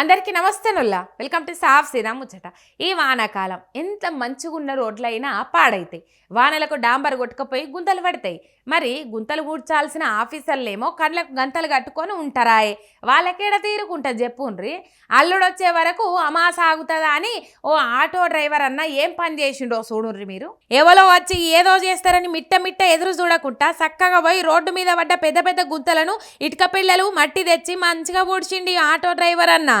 అందరికీ నమస్తే Nulla. Welcome to సాఫ్ సీదా ముచ్చట. ఈ వానాకాలం ఎంత మంచిగున్న రోడ్లైనా పాడైతాయి. వానలకు డాంబర్ కొట్టుకుపోయి గుంతలు పడతాయి. మరి గుంతలు కూర్చాల్సిన ఆఫీసర్లేమో కళ్ళకు గంతలు కట్టుకొని ఉంటారాయే. వాళ్ళకేడ తీరుకుంటుంది చెప్పుండ్రి? అల్లుడొచ్చే వరకు అమా సాగుతుందా అని ఓ ఆటో డ్రైవర్ అన్న ఏం పని చేసిండో చూడుర్రి మీరు? ఎవరో వచ్చి ఏదో చేస్తారని మిట్ట మిట్ట ఎదురు చూడకుండా చక్కగా పోయి రోడ్డు మీద పడ్డ పెద్ద పెద్ద గుంతలను ఇటుక పిల్లలు మట్టి తెచ్చి మంచిగా పూడ్చిండి ఈ ఆటో డ్రైవర్ అన్నా.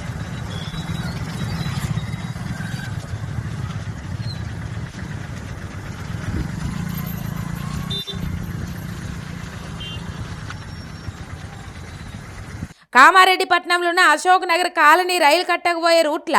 కామారెడ్డి ఉన్న అశోక్ నగర్ కాలనీ రైలు కట్టకపోయే రూట్ల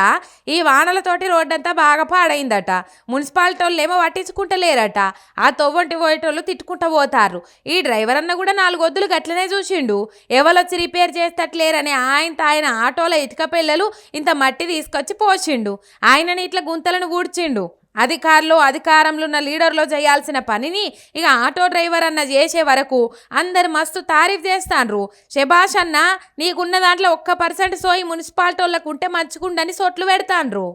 ఈ వానలతోటి రోడ్డంతా బాగా పాడైందట. మున్సిపాలిటీ వాళ్ళు ఏమో పట్టించుకుంటలేరట. ఆ తొవ్వంటి పోయేటోళ్ళు తిట్టుకుంటూ పోతారు ఈ డ్రైవర్ అన్న కూడా నాలుగు వద్దులు గట్లనే చూసిండు. ఎవరొచ్చి రిపేర్ చేస్తట్లేరని ఆయన ఆయన ఆటోలో ఇటుక పిల్లలు ఇంత మట్టి తీసుకొచ్చి పోసిండు. ఆయనని ఇట్లా గుంతలను ఊడ్చిండు. అధికారులు అధికారంలో ఉన్న లీడర్లో చేయాల్సిన పనిని ఇక ఆటో డ్రైవర్ అన్న చేసే వరకు అందరు మస్తు తారీఫ్ చేస్తాండ్రు. శభాష్ అన్న నీకున్న దాంట్లో ఒక్క పర్సెంట్ సోయి మున్సిపాలిటీ వాళ్ళకు ఉంటే మంచిగుండని సోట్లు పెడతాండ్రు.